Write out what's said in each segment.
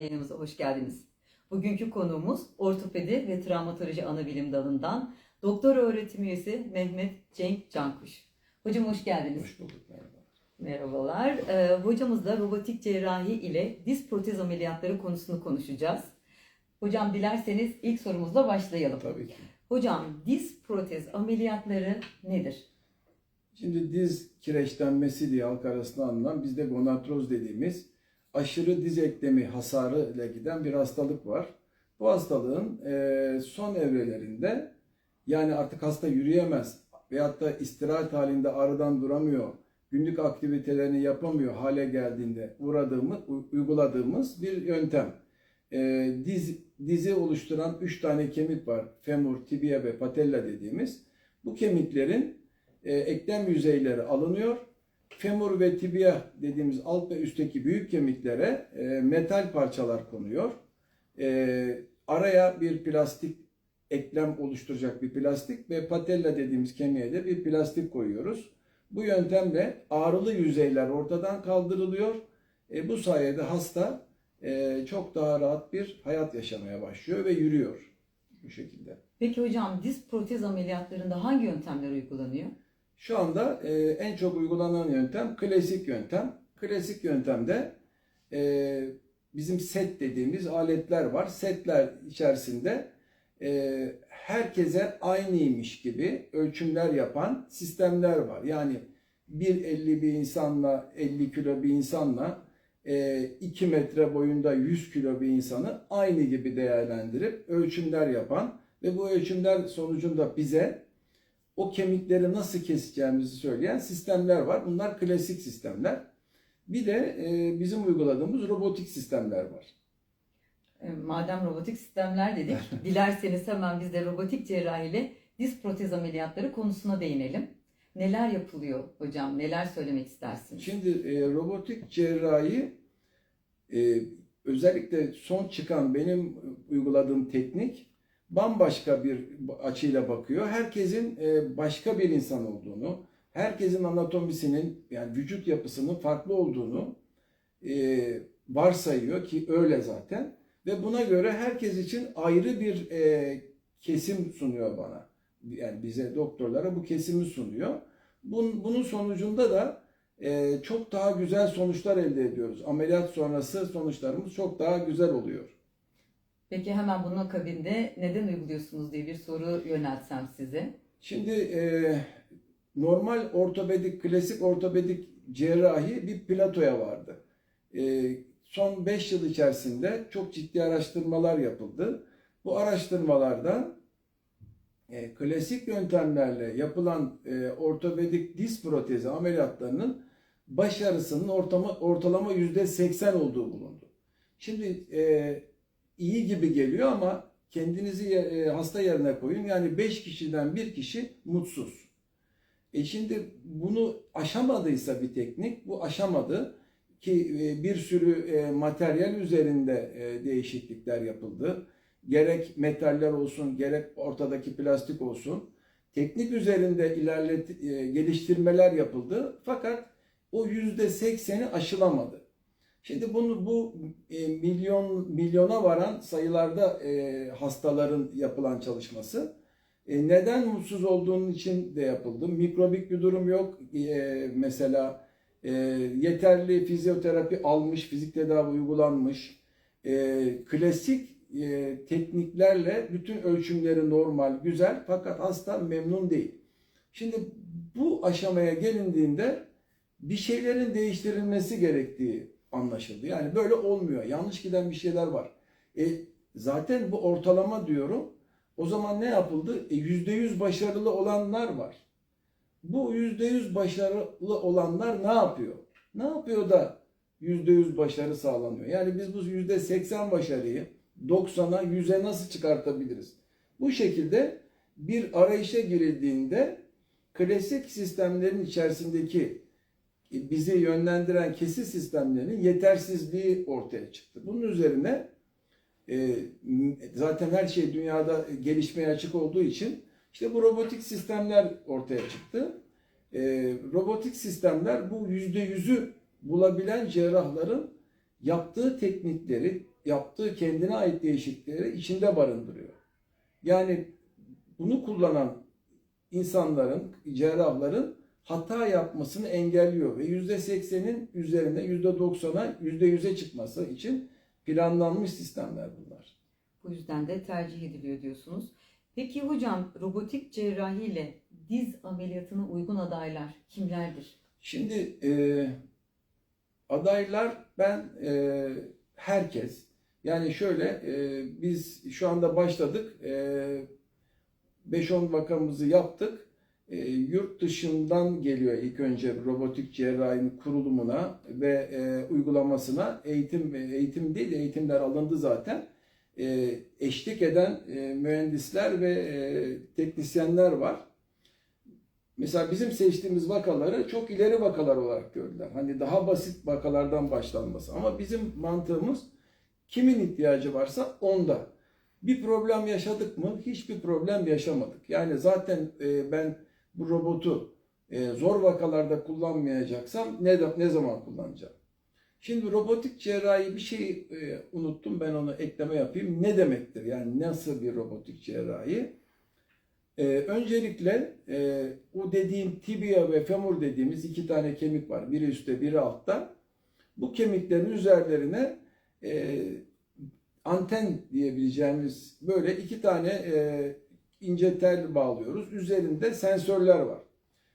Yayınımıza hoş geldiniz. Bugünkü konuğumuz ortopedi ve travmatoloji anabilim dalından doktor öğretim üyesi Mehmet Cenk Cankuş. Hocam hoş geldiniz. Hoş bulduk merhaba. Merhabalar. Ee, hocamızla robotik cerrahi ile diz protez ameliyatları konusunu konuşacağız. Hocam dilerseniz ilk sorumuzla başlayalım. Tabii ki. Hocam diz protez ameliyatları nedir? Şimdi diz kireçlenmesi diye halk arasında anılan bizde gonatroz dediğimiz aşırı diz eklemi hasarı ile giden bir hastalık var. Bu hastalığın e, son evrelerinde yani artık hasta yürüyemez veyahut da istirahat halinde ağrıdan duramıyor, günlük aktivitelerini yapamıyor hale geldiğinde uğradığımız, uyguladığımız bir yöntem. E, diz, dizi oluşturan üç tane kemik var. Femur, tibia ve patella dediğimiz. Bu kemiklerin e, eklem yüzeyleri alınıyor. Femur ve tibia dediğimiz alt ve üstteki büyük kemiklere e, metal parçalar konuyor. E, araya bir plastik eklem oluşturacak bir plastik ve patella dediğimiz kemiğe de bir plastik koyuyoruz. Bu yöntemle ağrılı yüzeyler ortadan kaldırılıyor. E, bu sayede hasta e, çok daha rahat bir hayat yaşamaya başlıyor ve yürüyor bu şekilde. Peki hocam diz protez ameliyatlarında hangi yöntemler uygulanıyor? Şu anda e, en çok uygulanan yöntem klasik yöntem. Klasik yöntemde e, bizim set dediğimiz aletler var. Setler içerisinde e, herkese aynıymış gibi ölçümler yapan sistemler var. Yani 1.50 bir insanla 50 kilo bir insanla e, 2 metre boyunda 100 kilo bir insanı aynı gibi değerlendirip ölçümler yapan ve bu ölçümler sonucunda bize o kemikleri nasıl keseceğimizi söyleyen sistemler var. Bunlar klasik sistemler. Bir de e, bizim uyguladığımız robotik sistemler var. E, Madem robotik sistemler dedik, dilerseniz hemen biz de robotik cerrahi ile diz protez ameliyatları konusuna değinelim. Neler yapılıyor hocam? Neler söylemek istersiniz? Şimdi e, robotik cerrahi e, özellikle son çıkan benim uyguladığım teknik bambaşka bir açıyla bakıyor. Herkesin e, başka bir insan olduğunu, herkesin anatomisinin yani vücut yapısının farklı olduğunu e, varsayıyor ki öyle zaten ve buna göre herkes için ayrı bir e, kesim sunuyor bana. Yani bize doktorlara bu kesimi sunuyor. Bunun, sonucunda da çok daha güzel sonuçlar elde ediyoruz. Ameliyat sonrası sonuçlarımız çok daha güzel oluyor. Peki hemen bunun akabinde neden uyguluyorsunuz diye bir soru yöneltsem size. Şimdi e, normal ortopedik, klasik ortopedik cerrahi bir platoya vardı. E, son 5 yıl içerisinde çok ciddi araştırmalar yapıldı. Bu araştırmalarda e, klasik yöntemlerle yapılan e, ortopedik diz protezi ameliyatlarının başarısının ortama, ortalama %80 olduğu bulundu. Şimdi e, iyi gibi geliyor ama kendinizi e, hasta yerine koyun. Yani 5 kişiden bir kişi mutsuz. E şimdi bunu aşamadıysa bir teknik, bu aşamadı ki e, bir sürü e, materyal üzerinde e, değişiklikler yapıldı. Gerek metaller olsun, gerek ortadaki plastik olsun. Teknik üzerinde ilerlet, e, geliştirmeler yapıldı. Fakat o yüzde sekseni aşılamadı. Şimdi bunu bu e, milyon milyona varan sayılarda e, hastaların yapılan çalışması. E, neden mutsuz olduğunun için de yapıldı. Mikrobik bir durum yok. E, mesela e, yeterli fizyoterapi almış, fizik tedavi uygulanmış. E, klasik e, tekniklerle bütün ölçümleri normal, güzel fakat hasta memnun değil. Şimdi bu aşamaya gelindiğinde bir şeylerin değiştirilmesi gerektiği anlaşıldı. Yani böyle olmuyor. Yanlış giden bir şeyler var. E, zaten bu ortalama diyorum. O zaman ne yapıldı? E, %100 başarılı olanlar var. Bu %100 başarılı olanlar ne yapıyor? Ne yapıyor da %100 başarı sağlanıyor? Yani biz bu %80 başarıyı 90'a 100'e nasıl çıkartabiliriz? Bu şekilde bir arayışa girildiğinde klasik sistemlerin içerisindeki bizi yönlendiren kesit sistemlerinin yetersizliği ortaya çıktı. Bunun üzerine e, zaten her şey dünyada gelişmeye açık olduğu için işte bu robotik sistemler ortaya çıktı. E, robotik sistemler bu yüzde yüzü bulabilen cerrahların yaptığı teknikleri yaptığı kendine ait değişiklikleri içinde barındırıyor. Yani bunu kullanan insanların, cerrahların hata yapmasını engelliyor ve %80'in üzerinde %90'a %100'e çıkması için planlanmış sistemler bunlar. Bu yüzden de tercih ediliyor diyorsunuz. Peki hocam robotik cerrahi ile diz ameliyatına uygun adaylar kimlerdir? Şimdi e, adaylar ben e, herkes yani şöyle e, biz şu anda başladık e, 5-10 vakamızı yaptık. E, yurt dışından geliyor ilk önce robotik cerrahinin kurulumuna ve e, uygulamasına eğitim eğitim değil de eğitimler alındı zaten. E, eşlik eden e, mühendisler ve e, teknisyenler var. Mesela bizim seçtiğimiz vakaları çok ileri vakalar olarak gördüler. Hani daha basit vakalardan başlanması. Ama bizim mantığımız kimin ihtiyacı varsa onda. Bir problem yaşadık mı? Hiçbir problem yaşamadık. Yani zaten e, ben bu robotu e, zor vakalarda kullanmayacaksam ne ne zaman kullanacağım? Şimdi robotik cerrahi bir şey e, unuttum ben onu ekleme yapayım. Ne demektir? Yani nasıl bir robotik cerrahi? Ee, öncelikle e, o dediğim tibia ve femur dediğimiz iki tane kemik var. Biri üstte biri altta. Bu kemiklerin üzerlerine e, anten diyebileceğimiz böyle iki tane e, ince tel bağlıyoruz. Üzerinde sensörler var.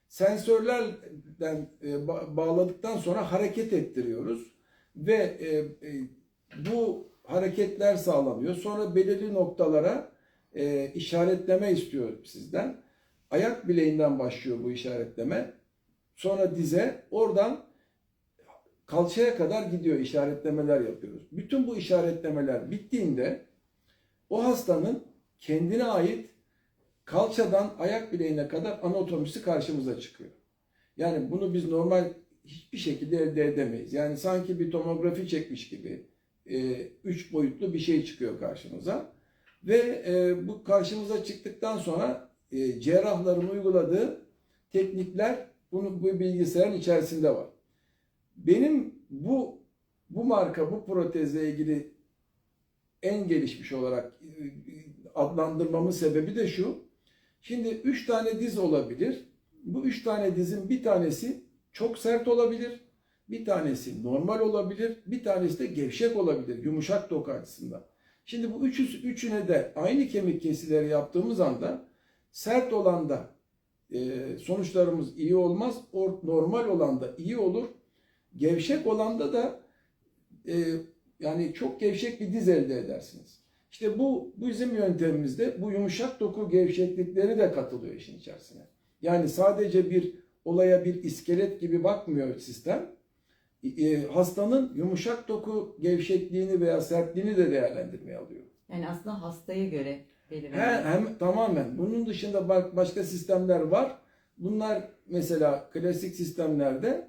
Sensörlerden e, ba- bağladıktan sonra hareket ettiriyoruz ve e, e, bu hareketler sağlanıyor. Sonra belirli noktalara işaretleme istiyor sizden. Ayak bileğinden başlıyor bu işaretleme. Sonra dize, oradan kalçaya kadar gidiyor işaretlemeler yapıyoruz. Bütün bu işaretlemeler bittiğinde o hastanın kendine ait kalçadan ayak bileğine kadar anatomisi karşımıza çıkıyor. Yani bunu biz normal hiçbir şekilde elde edemeyiz. Yani sanki bir tomografi çekmiş gibi e, üç boyutlu bir şey çıkıyor karşımıza. Ve e, bu karşımıza çıktıktan sonra e, cerrahların uyguladığı teknikler bunu bu bilgisayarın içerisinde var. Benim bu bu marka bu protezle ilgili en gelişmiş olarak e, adlandırmamın sebebi de şu. Şimdi üç tane diz olabilir. Bu üç tane dizin bir tanesi çok sert olabilir. Bir tanesi normal olabilir. Bir tanesi de gevşek olabilir. Yumuşak doku açısından. Şimdi bu üçü, üçüne de aynı kemik kesileri yaptığımız anda sert olanda e, sonuçlarımız iyi olmaz. Or, normal olanda iyi olur. Gevşek olanda da e, yani çok gevşek bir diz elde edersiniz. İşte bu, bu bizim yöntemimizde bu yumuşak doku gevşeklikleri de katılıyor işin içerisine. Yani sadece bir olaya bir iskelet gibi bakmıyor sistem. E, hastanın yumuşak doku gevşekliğini veya sertliğini de değerlendirmeye alıyor. Yani aslında hastaya göre belirlenen. He, hem tamamen. Bunun dışında bak başka sistemler var. Bunlar mesela klasik sistemlerde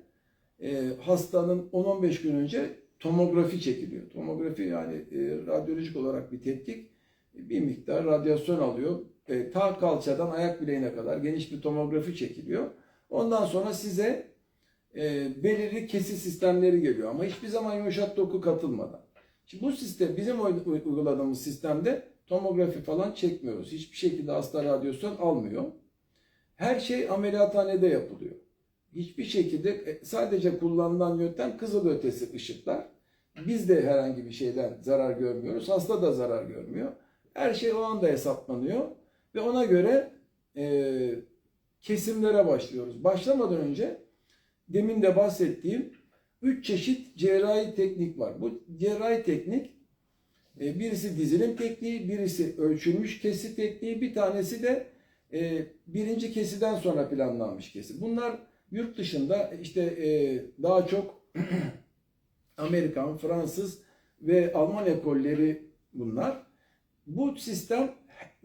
e, hastanın 10-15 gün önce tomografi çekiliyor. Tomografi yani e, radyolojik olarak bir tetkik. Bir miktar radyasyon alıyor. E, ta kalçadan ayak bileğine kadar geniş bir tomografi çekiliyor. Ondan sonra size e, belirli kesi sistemleri geliyor ama hiçbir zaman yumuşak doku katılmadan. Şimdi bu sistem bizim uy- uy- uyguladığımız sistemde tomografi falan çekmiyoruz. Hiçbir şekilde hasta radyasyon almıyor. Her şey ameliyathanede yapılıyor. Hiçbir şekilde e, sadece kullanılan yöntem kızılötesi ışıklar. Biz de herhangi bir şeyden zarar görmüyoruz. Hasta da zarar görmüyor. Her şey o anda hesaplanıyor ve ona göre e, kesimlere başlıyoruz. Başlamadan önce demin de bahsettiğim üç çeşit cerrahi teknik var. Bu cerrahi teknik e, birisi dizilim tekniği, birisi ölçülmüş kesi tekniği, bir tanesi de e, birinci kesiden sonra planlanmış kesi. Bunlar yurt dışında işte e, daha çok Amerikan, Fransız ve Alman ekolleri bunlar. Bu sistem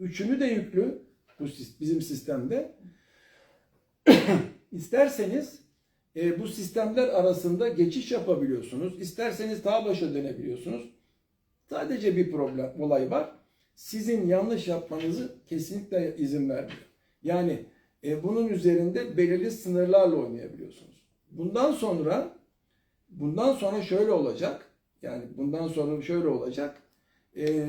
üçünü de yüklü bu bizim sistemde. İsterseniz e, bu sistemler arasında geçiş yapabiliyorsunuz. İsterseniz daha başa dönebiliyorsunuz. Sadece bir problem olay var. Sizin yanlış yapmanızı kesinlikle izin vermiyor. Yani e, bunun üzerinde belirli sınırlarla oynayabiliyorsunuz. Bundan sonra bundan sonra şöyle olacak. Yani bundan sonra şöyle olacak. E,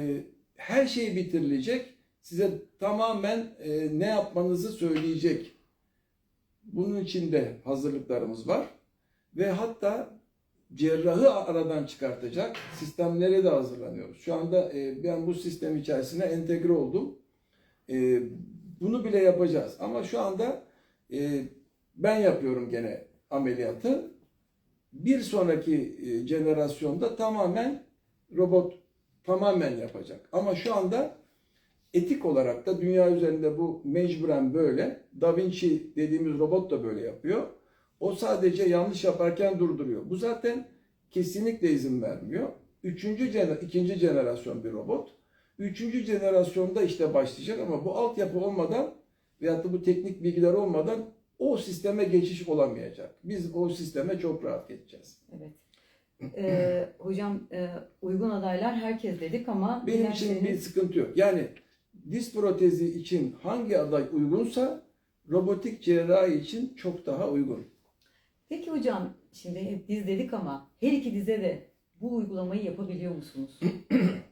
her şey bitirilecek. Size tamamen e, ne yapmanızı söyleyecek. Bunun için de hazırlıklarımız var. Ve hatta cerrahı aradan çıkartacak sistemlere de hazırlanıyoruz. Şu anda e, ben bu sistem içerisine entegre oldum. E, bunu bile yapacağız. Ama şu anda e, ben yapıyorum gene ameliyatı. Bir sonraki e, jenerasyonda tamamen robot tamamen yapacak. Ama şu anda etik olarak da dünya üzerinde bu mecburen böyle. Da Vinci dediğimiz robot da böyle yapıyor. O sadece yanlış yaparken durduruyor. Bu zaten kesinlikle izin vermiyor. Üçüncü, ikinci jenerasyon bir robot. Üçüncü jenerasyonda işte başlayacak ama bu altyapı olmadan veyahut da bu teknik bilgiler olmadan o sisteme geçiş olamayacak. Biz o sisteme çok rahat geçeceğiz. Evet. Ee, hocam e, uygun adaylar herkes dedik ama Benim için bir sıkıntı yok. Yani diz protezi için hangi aday uygunsa robotik cerrahi için çok daha uygun. Peki hocam şimdi hep diz dedik ama her iki dize de bu uygulamayı yapabiliyor musunuz?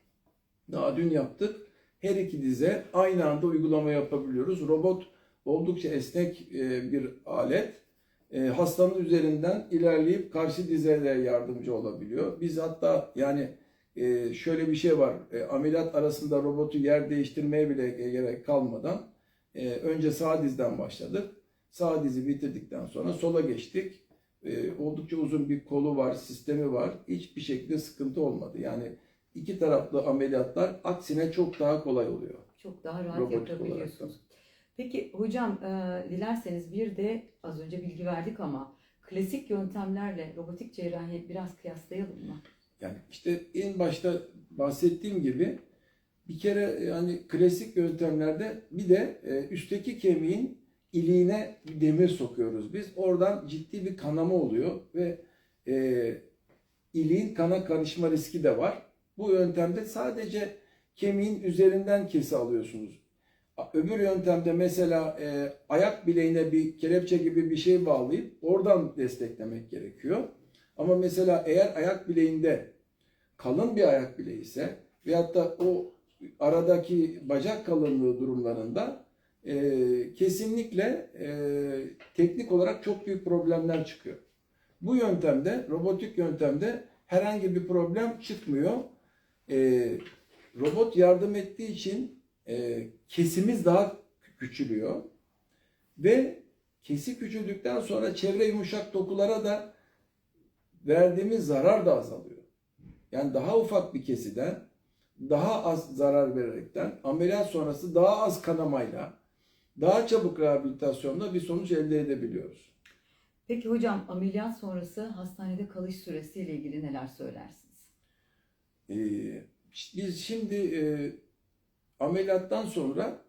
Daha dün yaptık. Her iki dize aynı anda uygulama yapabiliyoruz. Robot oldukça esnek e, bir alet. E, Hastanın üzerinden ilerleyip karşı dize de yardımcı olabiliyor. Biz hatta yani e, şöyle bir şey var. E, Ameliyat arasında robotu yer değiştirmeye bile gerek kalmadan e, önce sağ dizden başladık. Sağ dizi bitirdikten sonra sola geçtik. E, Oldukça uzun bir kolu var, sistemi var. Hiçbir şekilde sıkıntı olmadı. Yani iki taraflı ameliyatlar aksine çok daha kolay oluyor. Çok daha rahat Robotik yapabiliyorsunuz. Peki hocam e, dilerseniz bir de az önce bilgi verdik ama klasik yöntemlerle robotik cerrahi biraz kıyaslayalım mı? Yani işte en başta bahsettiğim gibi bir kere yani klasik yöntemlerde bir de e, üstteki kemiğin iliğine bir demir sokuyoruz biz. Oradan ciddi bir kanama oluyor ve e, iliğin kana karışma riski de var. Bu yöntemde sadece kemiğin üzerinden kesi alıyorsunuz. Öbür yöntemde mesela e, ayak bileğine bir kelepçe gibi bir şey bağlayıp oradan desteklemek gerekiyor. Ama mesela eğer ayak bileğinde kalın bir ayak bileği ise veyahut da o aradaki bacak kalınlığı durumlarında e, kesinlikle e, teknik olarak çok büyük problemler çıkıyor. Bu yöntemde, robotik yöntemde herhangi bir problem çıkmıyor. E, robot yardım ettiği için e, kesimiz daha küçülüyor ve kesi küçüldükten sonra çevre yumuşak dokulara da verdiğimiz zarar da azalıyor. Yani daha ufak bir kesiden daha az zarar vererekten ameliyat sonrası daha az kanamayla daha çabuk rehabilitasyonla bir sonuç elde edebiliyoruz. Peki hocam ameliyat sonrası hastanede kalış süresiyle ilgili neler söylersiniz? Ee, biz şimdi e, ameliyattan sonra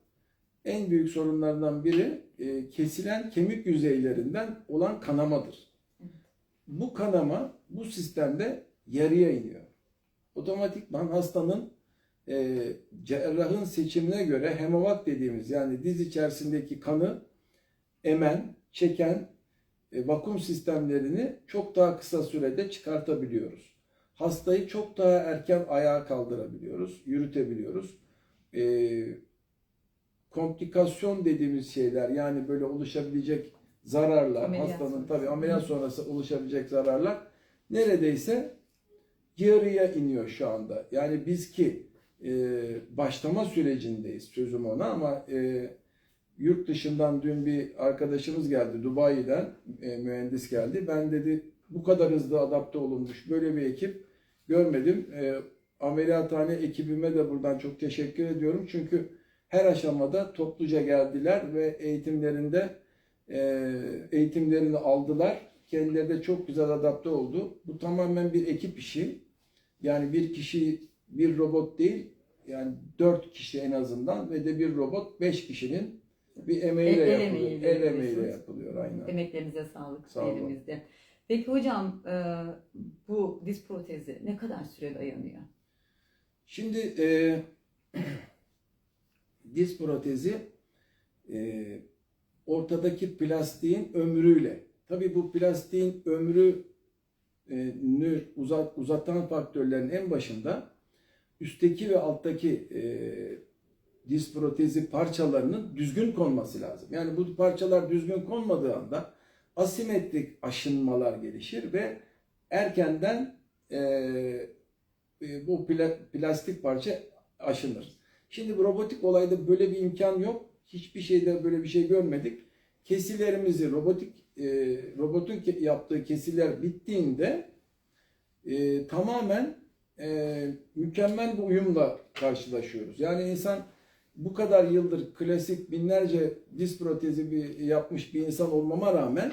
en büyük sorunlardan biri e, kesilen kemik yüzeylerinden olan kanamadır. Bu kanama bu sistemde yarıya iniyor. Otomatikman hastanın e, cerrahın seçimine göre hemovat dediğimiz yani diz içerisindeki kanı emen, çeken e, vakum sistemlerini çok daha kısa sürede çıkartabiliyoruz. Hastayı çok daha erken ayağa kaldırabiliyoruz, yürütebiliyoruz. E, komplikasyon dediğimiz şeyler yani böyle oluşabilecek zararlar, Ameliyat hastanın sonrası. tabii ameliyat sonrası oluşabilecek zararlar neredeyse yarıya iniyor şu anda. Yani biz ki e, başlama sürecindeyiz sözüm ona ama e, yurt dışından dün bir arkadaşımız geldi Dubai'den e, mühendis geldi. Ben dedi bu kadar hızlı adapte olunmuş böyle bir ekip görmedim. E, ameliyathane ekibime de buradan çok teşekkür ediyorum. Çünkü her aşamada topluca geldiler ve eğitimlerinde e, eğitimlerini aldılar. Kendileri de çok güzel adapte oldu. Bu tamamen bir ekip işi. Yani bir kişi bir robot değil. Yani dört kişi en azından ve de bir robot beş kişinin bir emeğiyle El- el yapılıyor. emeğiyle El emeğiyle yapılıyor aynen. Emeklerinize sağlık Sağ elimizde. Peki hocam e, bu diz protezi ne kadar süre dayanıyor? Şimdi e, diz protezi e, ortadaki plastiğin ömrüyle. Tabii bu plastiğin ömrü uzat, uzatan faktörlerin en başında üstteki ve alttaki e, diz protezi parçalarının düzgün konması lazım. Yani bu parçalar düzgün konmadığı anda asimetrik aşınmalar gelişir ve erkenden e, e, bu pla- plastik parça aşınır. Şimdi bu robotik olayda böyle bir imkan yok. Hiçbir şeyde böyle bir şey görmedik. Kesilerimizi robotik e, robotun yaptığı kesiler bittiğinde e, tamamen e, mükemmel bir uyumla karşılaşıyoruz. Yani insan bu kadar yıldır klasik binlerce diz protezi bir, yapmış bir insan olmama rağmen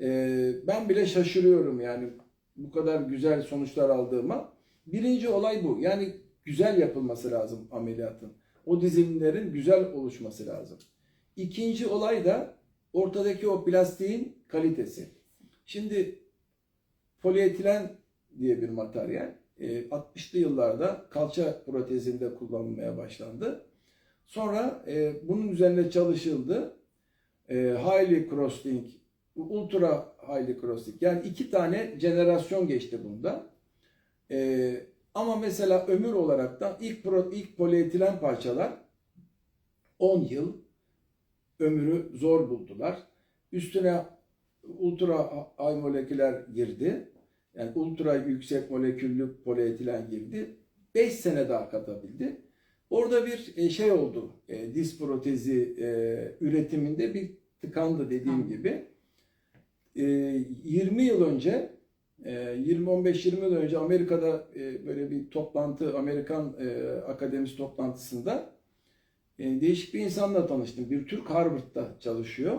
e, ben bile şaşırıyorum yani bu kadar güzel sonuçlar aldığıma. Birinci olay bu. Yani güzel yapılması lazım ameliyatın. O dizilimlerin güzel oluşması lazım. İkinci olay da ortadaki o plastiğin kalitesi. Şimdi polietilen diye bir materyal e, 60'lı yıllarda kalça protezinde kullanılmaya başlandı. Sonra e, bunun üzerine çalışıldı. E, highly crossing, ultra highly crossing. Yani iki tane jenerasyon geçti bunda. E, ama mesela ömür olarak da ilk, pro, ilk polietilen parçalar 10 yıl ömrü zor buldular. Üstüne ultra high moleküler girdi. Yani ultra yüksek moleküllü polietilen girdi. 5 sene daha katabildi. Orada bir e, şey oldu. E, diz protezi e, üretiminde bir tıkandı dediğim Hı. gibi. E, 20 yıl önce 20-15-20 yıl önce Amerika'da e, böyle bir toplantı, Amerikan e, akademisi toplantısında e, değişik bir insanla tanıştım. Bir Türk Harvard'da çalışıyor.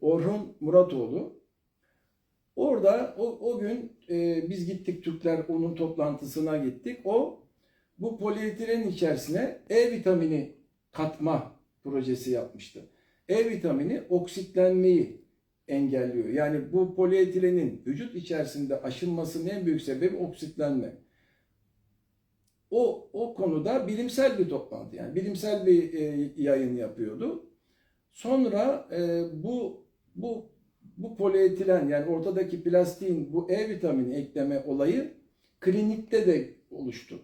Orhun Muratoğlu. Orada o, o gün e, biz gittik Türkler onun toplantısına gittik. O bu polietilenin içerisine E vitamini katma projesi yapmıştı. E vitamini oksitlenmeyi engelliyor. Yani bu polietilenin vücut içerisinde aşınmasının en büyük sebebi oksitlenme. O, o konuda bilimsel bir toplantı yani bilimsel bir e, yayın yapıyordu. Sonra e, bu bu bu polietilen yani ortadaki plastiğin bu E vitamini ekleme olayı klinikte de oluştu.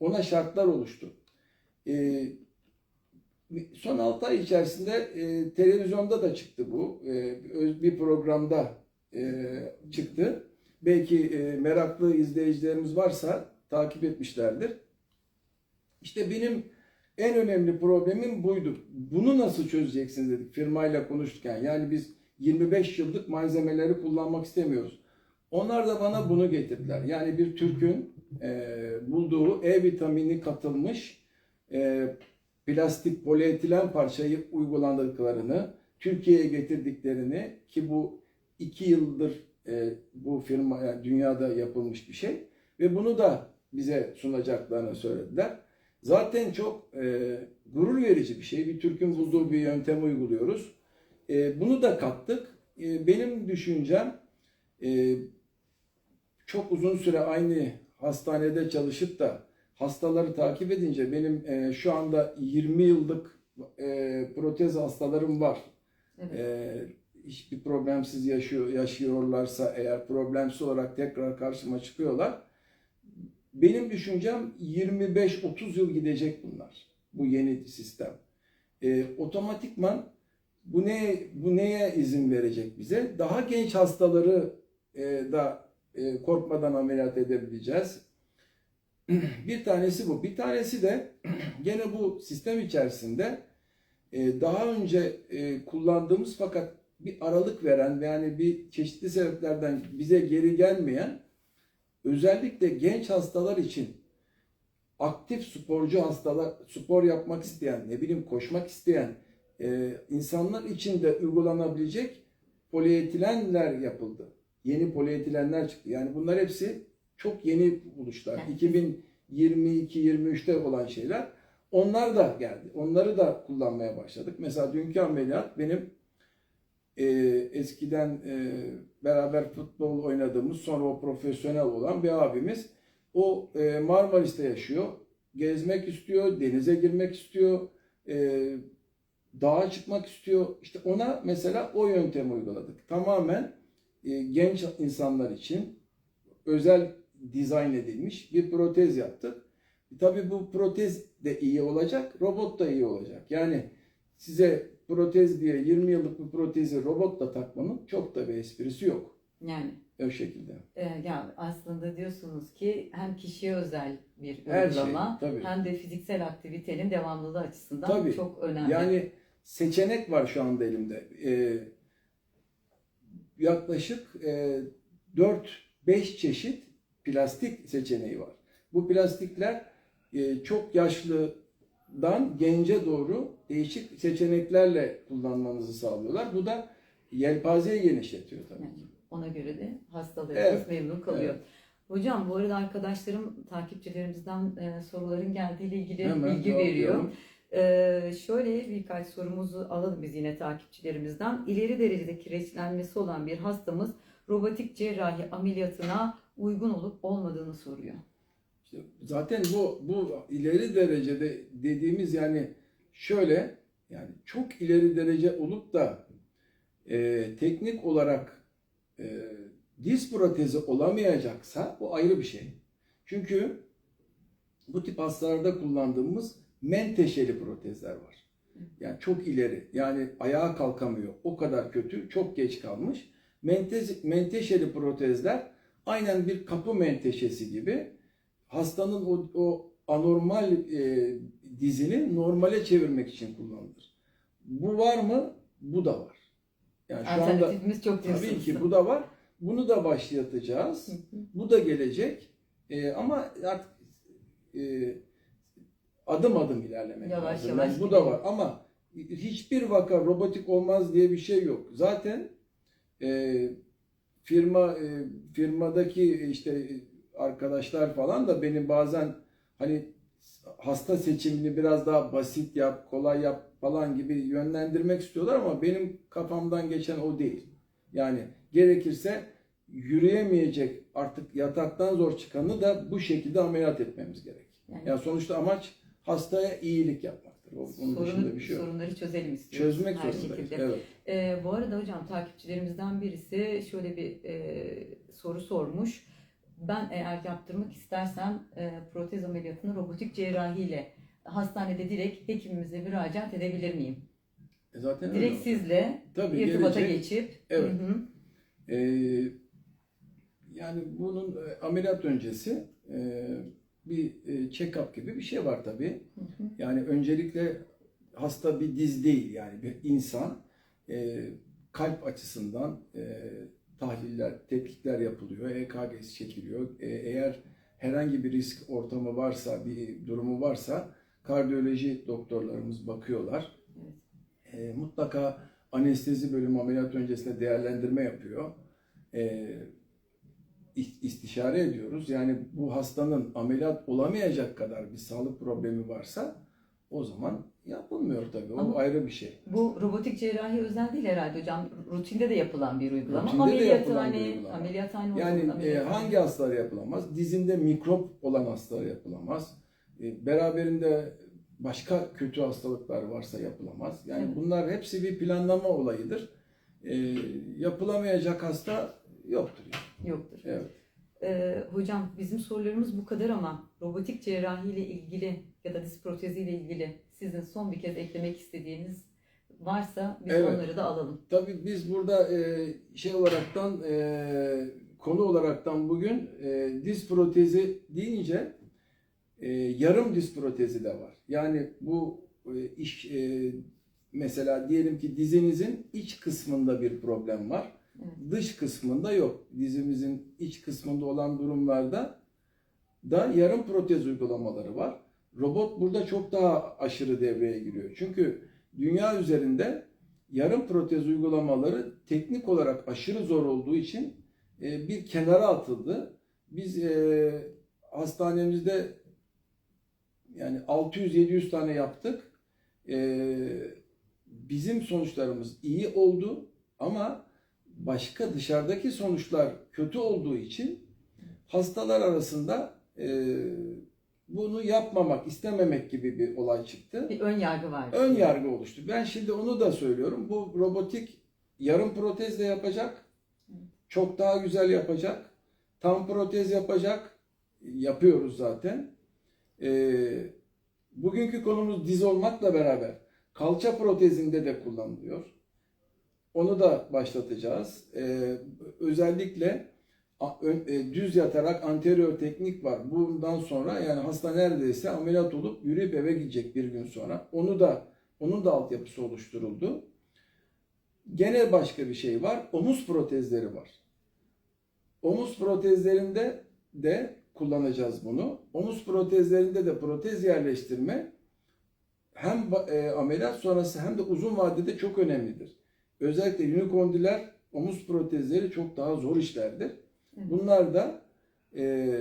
Ona şartlar oluştu. E, son 6 ay içerisinde e, televizyonda da çıktı bu. E, bir programda e, çıktı. Belki e, meraklı izleyicilerimiz varsa takip etmişlerdir. İşte benim en önemli problemim buydu. Bunu nasıl çözeceksiniz dedik firmayla konuşurken. Yani biz 25 yıllık malzemeleri kullanmak istemiyoruz. Onlar da bana bunu getirdiler. Yani bir Türk'ün e, bulduğu E vitamini katılmış e, plastik polietilen parçayı uygulandıklarını, Türkiye'ye getirdiklerini ki bu iki yıldır e, bu firma yani dünyada yapılmış bir şey ve bunu da bize sunacaklarını söylediler. Zaten çok e, gurur verici bir şey. Bir Türk'ün bulduğu bir yöntemi uyguluyoruz. E, bunu da kattık. E, benim düşüncem e, çok uzun süre aynı hastanede çalışıp da hastaları takip edince benim e, şu anda 20 yıllık e, protez hastalarım var. Evet. E, hiçbir problemsiz yaşıyor yaşıyorlarsa eğer problemsiz olarak tekrar karşıma çıkıyorlar. Benim düşüncem 25-30 yıl gidecek bunlar. Bu yeni sistem. E, otomatikman bu ne bu neye izin verecek bize? Daha genç hastaları e, da e, korkmadan ameliyat edebileceğiz. Bir tanesi bu. Bir tanesi de gene bu sistem içerisinde e, daha önce e, kullandığımız fakat bir aralık veren ve yani bir çeşitli sebeplerden bize geri gelmeyen özellikle genç hastalar için aktif sporcu hastalar, spor yapmak isteyen, ne bileyim koşmak isteyen e, insanlar için de uygulanabilecek polietilenler yapıldı. Yeni polietilenler çıktı. Yani bunlar hepsi çok yeni buluşlar. Evet. 2022-23'te olan şeyler. Onlar da geldi. Onları da kullanmaya başladık. Mesela dünkü ameliyat benim e, eskiden e, beraber futbol oynadığımız sonra o profesyonel olan bir abimiz. O e, Marmaris'te yaşıyor. Gezmek istiyor, denize girmek istiyor, e, dağa çıkmak istiyor. İşte ona mesela o yöntemi uyguladık. Tamamen e, genç insanlar için özel dizayn edilmiş bir protez yaptık. Tabii bu protez de iyi olacak, robot da iyi olacak. Yani size protez diye 20 yıllık bir protezi robotla takmanın çok da bir esprisi yok. Yani O şekilde. e, ya aslında diyorsunuz ki hem kişiye özel bir Her şey, uygulama tabii. hem de fiziksel aktivitenin devamlılığı açısından Tabii. çok önemli. Yani seçenek var şu anda elimde. Ee, yaklaşık e, 4-5 çeşit plastik seçeneği var. Bu plastikler e, çok yaşlıdan gence doğru değişik seçeneklerle kullanmanızı sağlıyorlar. Bu da yelpazeyi genişletiyor tabii Yani ki. ona göre de hastalarımız Evet, memnun kalıyor. evet. Hocam bu arada arkadaşlarım takipçilerimizden e, soruların geldiğiyle ilgili Hemen bilgi veriyor. Ee, şöyle birkaç sorumuzu alalım biz yine takipçilerimizden. İleri derecede kireçlenmesi olan bir hastamız robotik cerrahi ameliyatına uygun olup olmadığını soruyor. İşte zaten bu bu ileri derecede dediğimiz yani şöyle yani çok ileri derece olup da e, teknik olarak e, diz protezi olamayacaksa bu ayrı bir şey. Çünkü bu tip hastalarda kullandığımız menteşeli protezler var. Yani çok ileri yani ayağa kalkamıyor. O kadar kötü, çok geç kalmış. Mentez, menteşeli protezler aynen bir kapı menteşesi gibi hastanın o, o anormal e, dizini normale çevirmek için kullanılır. Bu var mı? Bu da var. Yani şu anda çok tabii ki bu da var. Bunu da başlatacağız. Hı hı. Bu da gelecek. E, ama artık e, adım adım ilerlemek Yavaş lazım. yavaş Yani bu da var ama hiçbir vaka robotik olmaz diye bir şey yok. Zaten e, firma e, firmadaki işte arkadaşlar falan da benim bazen hani hasta seçimini biraz daha basit yap, kolay yap falan gibi yönlendirmek istiyorlar ama benim kafamdan geçen o değil. Yani gerekirse yürüyemeyecek artık yataktan zor çıkanı da bu şekilde ameliyat etmemiz gerek. Yani Yani sonuçta amaç hastaya iyilik yapmaktır. Onun dışında bir şey yok. sorunları çözelim istiyoruz. Çözmek her zorundayız. şekilde. Evet. Ee, bu arada hocam takipçilerimizden birisi şöyle bir e, soru sormuş. Ben eğer yaptırmak istersem e, protez ameliyatını robotik cerrahiyle hastanede direkt hekimimize müracaat edebilir miyim? E Zaten Direkt sizle Tabii irtibata gelecek. geçip Evet. Hı hı. Ee, yani bunun e, ameliyat öncesi e, bir e, check-up gibi bir şey var tabii. Hı hı. Yani öncelikle hasta bir diz değil yani bir insan e, kalp açısından e, tahliller, tetkikler yapılıyor, EKG'si çekiliyor. E, eğer herhangi bir risk ortamı varsa, bir durumu varsa kardiyoloji doktorlarımız bakıyorlar. E, mutlaka anestezi bölümü ameliyat öncesinde değerlendirme yapıyor. E, istişare ediyoruz. Yani bu hastanın ameliyat olamayacak kadar bir sağlık problemi varsa o zaman yapılmıyor tabii. O Ama- ayrı bir şey. Bu robotik cerrahi özel değil herhalde hocam. Rutinde de yapılan bir uygulama. Rutinde de Ameliyathane, uygulama. ameliyathane Yani e, ameliyathane. hangi hastalar yapılamaz? Dizinde mikrop olan hastalar yapılamaz. E, beraberinde başka kötü hastalıklar varsa yapılamaz. Yani Evet. bunlar hepsi bir planlama olayıdır. E, yapılamayacak hasta yoktur. Yani. Yoktur. Evet. Ee, hocam bizim sorularımız bu kadar ama robotik cerrahi ile ilgili ya da diz protezi ile ilgili sizin son bir kez eklemek istediğiniz varsa biz Evet. onları da alalım. Tabii biz burada e, şey olaraktan e, konu olaraktan bugün e, diz protezi deyince e, yarım diz protezi de var. Yani bu e, iş e, mesela diyelim ki dizinizin iç kısmında bir problem var. Dış kısmında yok. Dizimizin iç kısmında olan durumlarda da yarım protez uygulamaları var. Robot burada çok daha aşırı devreye giriyor. Çünkü dünya üzerinde yarım protez uygulamaları teknik olarak aşırı zor olduğu için e, bir kenara atıldı. Biz e, hastanemizde yani 600-700 tane yaptık. E, bizim sonuçlarımız iyi oldu ama başka dışarıdaki sonuçlar kötü olduğu için hastalar arasında e, bunu yapmamak, istememek gibi bir olay çıktı. Bir ön yargı var. Ön yargı oluştu. Ben şimdi onu da söylüyorum. Bu robotik yarım protezle yapacak. Çok daha güzel yapacak. tam protez yapacak. Yapıyoruz zaten. Ee, bugünkü konumuz diz olmakla beraber kalça protezinde de kullanılıyor. Onu da başlatacağız. Ee, özellikle e, düz yatarak anterior teknik var. Bundan sonra yani hasta neredeyse ameliyat olup yürüyüp eve gidecek bir gün sonra. Onu da onun da altyapısı oluşturuldu. Gene başka bir şey var. Omuz protezleri var. Omuz protezlerinde de kullanacağız bunu. Omuz protezlerinde de protez yerleştirme hem e, ameliyat sonrası hem de uzun vadede çok önemlidir. Özellikle unikondiler omuz protezleri çok daha zor işlerdir. Bunlar da e,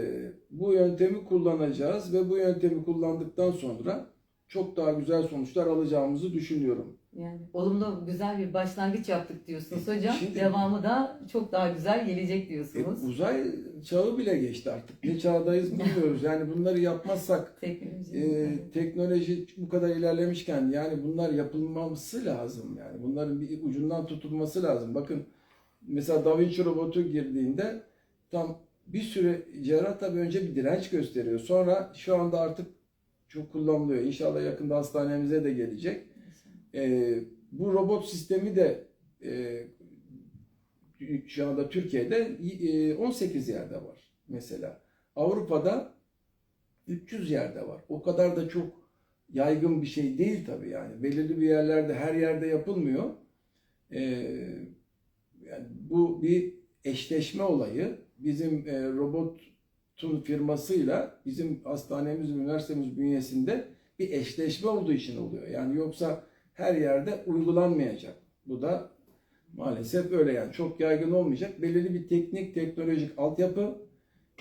bu yöntemi kullanacağız ve bu yöntemi kullandıktan sonra çok daha güzel sonuçlar alacağımızı düşünüyorum. Yani olumlu güzel bir başlangıç yaptık diyorsunuz hocam. Şimdi- Devamı da çok daha güzel gelecek E, diyorsunuz. uzay çağı bile geçti artık. Ne çağdayız bilmiyoruz. Yani bunları yapmazsak Teknoloji. e, teknoloji bu kadar ilerlemişken yani bunlar yapılması lazım. Yani bunların bir ucundan tutulması lazım. Bakın mesela Da Vinci robotu girdiğinde tam bir süre cerrah tabii önce bir direnç gösteriyor. Sonra şu anda artık çok kullanılıyor. İnşallah yakında hastanemize de gelecek. E, bu robot sistemi de e, şu anda Türkiye'de e, 18 yerde var mesela. Avrupa'da 300 yerde var. O kadar da çok yaygın bir şey değil tabii yani. Belirli bir yerlerde her yerde yapılmıyor. E, yani bu bir eşleşme olayı. Bizim e, robotun firmasıyla bizim hastanemiz, üniversitemiz bünyesinde bir eşleşme olduğu için oluyor. Yani yoksa her yerde uygulanmayacak. Bu da maalesef öyle yani. Çok yaygın olmayacak. Belirli bir teknik, teknolojik altyapı,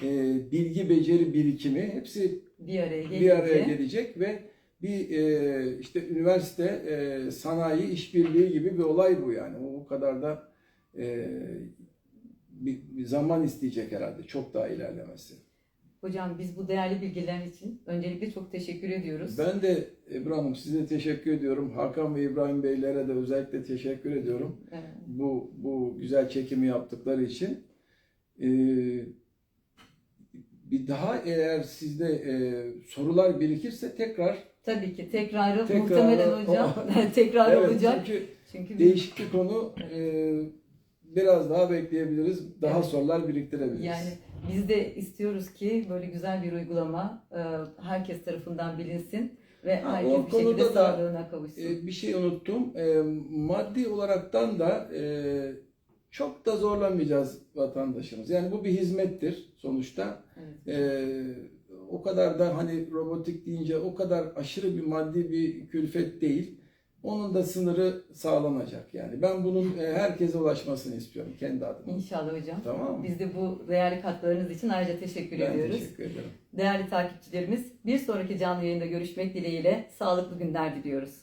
e, bilgi, beceri birikimi hepsi bir araya gelince. bir araya gelecek ve bir e, işte üniversite e, sanayi işbirliği gibi bir olay bu yani. O, o kadar da e, bir, zaman isteyecek herhalde çok daha ilerlemesi. Hocam biz bu değerli bilgiler için öncelikle çok teşekkür ediyoruz. Ben de Hanım size teşekkür ediyorum. Hakan ve İbrahim Beylere de özellikle teşekkür ediyorum. Evet. Bu bu güzel çekimi yaptıkları için. Ee, bir daha eğer sizde e, sorular birikirse tekrar Tabii ki tekrarı Tekrar- muhtemelen hocam tekrar evet, olacak. çünkü Çünkü değişik bir konu e, biraz daha bekleyebiliriz. Daha Evet. sorular biriktirebiliriz. Yani biz de istiyoruz ki böyle güzel bir uygulama e, herkes tarafından bilinsin ve Ha, herkes bir şekilde sağlığına kavuşsun. E, bir şey unuttum. E, maddi olaraktan da e, çok da zorlamayacağız vatandaşımız. Yani bu bir hizmettir sonuçta. Evet. O kadar da hani robotik deyince o kadar aşırı bir maddi bir külfet değil. Onun da sınırı sağlanacak yani. Ben bunun e, herkese ulaşmasını istiyorum kendi adıma. İnşallah hocam. Tamam mı? Biz de bu değerli katkılarınız için ayrıca teşekkür Ben ediyoruz. teşekkür ederim. Değerli takipçilerimiz bir sonraki canlı yayında görüşmek dileğiyle sağlıklı günler diliyoruz.